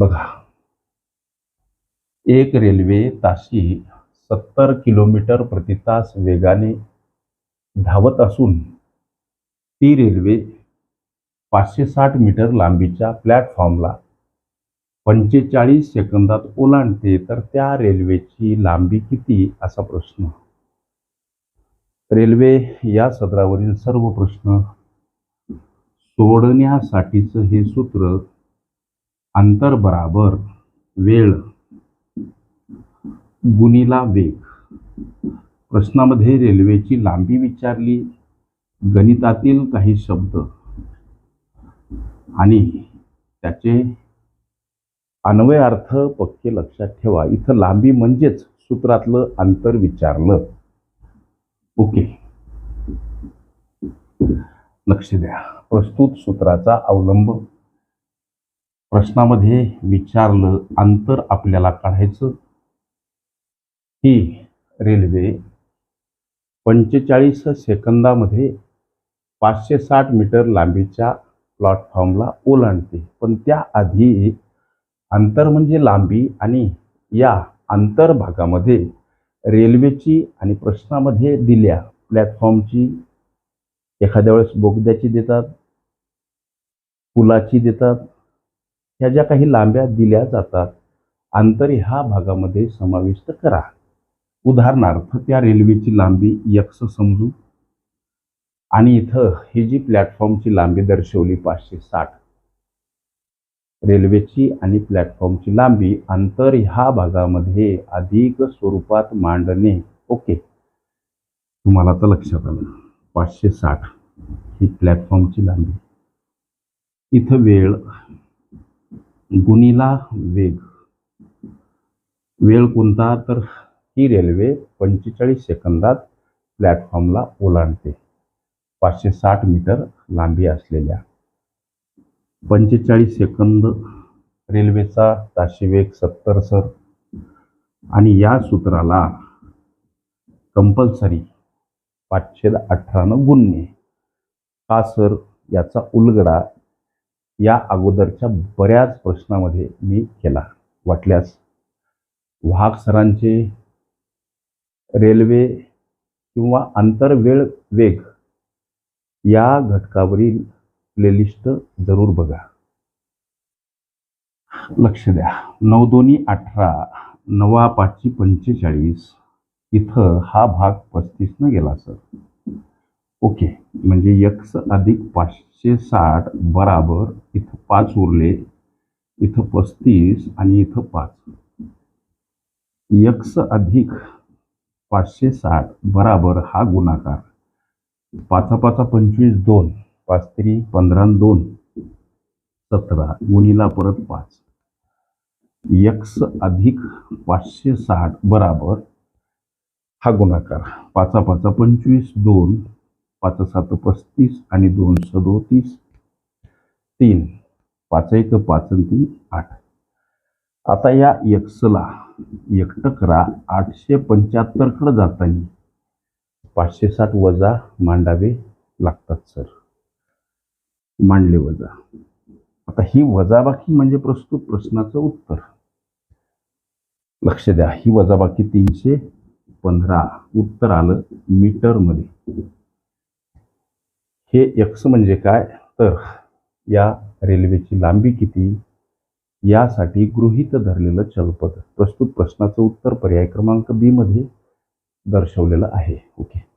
बघा. एक रेल्वे ताशी सत्तर किलोमीटर प्रति तास वेगाने धावत असून ती रेल्वे पाचशे साठ मीटर लांबीच्या प्लॅटफॉर्मला पंचेचाळीस सेकंदात ओलांडते तर त्या रेल्वेची लांबी किती? असा प्रश्न. रेल्वे या सदरावरील सर्व प्रश्न सोडण्यासाठीचं हे सूत्र अंतर बराबर वेळ गुणिला वेग. प्रश्नामध्ये रेल्वेची लांबी विचारली गणितातील काही शब्द आणि त्याचे अन्वय अर्थ पक्के लक्षात ठेवा. इथं लांबी म्हणजेच सूत्रातलं अंतर विचारलं. ओके. लक्ष द्या. प्रस्तुत सूत्राचा अवलंब प्रश्नामध्ये विचारलं अंतर आपल्याला काढायचं? ही रेल्वे पंचेचाळीस सेकंदामध्ये पाचशे साठ मीटर लांबीच्या प्लॅटफॉर्मला ओलांडते. पण त्याआधी अंतर म्हणजे लांबी आणि या अंतर भागामध्ये रेल्वेची आणि प्रश्नामध्ये दिल्या प्लॅटफॉर्मची एखाद्या वेळेस बोगद्याची देतात पुलाची देतात ह्या ज्या काही लांब्या दिल्या जातात अंतर ह्या भागामध्ये समाविष्ट करा. उदाहरणार्थ त्या रेल्वेची लांबी यक्स समजू. आणि इथं ही जी प्लॅटफॉर्मची लांबी दर्शवली पाचशे साठ. रेल्वेची आणि प्लॅटफॉर्मची लांबी अंतर ह्या भागामध्ये अधिक स्वरूपात मांडणे ओके. तुम्हाला तर लक्षात आलं. पाचशे साठ ही प्लॅटफॉर्मची लांबी. इथं वेळ गुणीला वेग. वेळ कोणता? तर ही रेल्वे पंचेचाळीस सेकंदात प्लॅटफॉर्मला ओलांडते. पाचशे साठ मीटर लांबी असलेल्या. पंचेचाळीस सेकंद रेल्वेचा ताशी वेग सत्तर सर. आणि या सूत्राला कंपल्सरी पाचशे अठरानं गुणणे. हा सर? याचा उलगडा या अगोदरच्या बऱ्याच प्रश्नामध्ये मी केला. वाटल्यास वाहक सरांचे रेल्वे किंवा आंतरवेळ वेग या घटकावरील प्लेलिस्ट जरूर बघा. लक्ष द्या. नऊ दोन्ही अठरा नवा पाचशे पंचेचाळीस इथं हा भाग पस्तीसनं गेला सर. ओके. म्हणजे यक्स अधिक पाचशे साठ बराबर इथं पाच उरले इथं पस्तीस आणि इथं पाच. यक्स अधिक पाचशे साठ बराबर हा गुणाकार. पाचा पाचा पंचवीस दोन पाच तरी पंधरा दोन सतरा गुणीला परत पाच. यक्स अधिक पाचशे साठ बराबर हा गुणाकार. पाचा पाचा पंचवीस दोन पाच सात पस्तीस आणि दोन सदोतीस तीन पाच एक पाच आणि तीन आठ आता या यक्सला एकटं करा आठशे पंच्याहत्तरकडं जाताना पाचशे साठ वजा मांडावे लागतात सर. मांडले वजा. आता ही वजाबाकी म्हणजे प्रस्तुत प्रश्नाचं उत्तर. लक्ष द्या ही वजाबाकी तीनशे पंधरा उत्तर आलं मीटरमध्ये. हे यक्स म्हणजे काय? तर या रेल्वेची लांबी किती? यासाठी गृहीत धरलेलं चलपद. प्रस्तुत प्रश्नाचं उत्तर पर्याय क्रमांक बी मध्ये दर्शवलेलं आहे. ओके.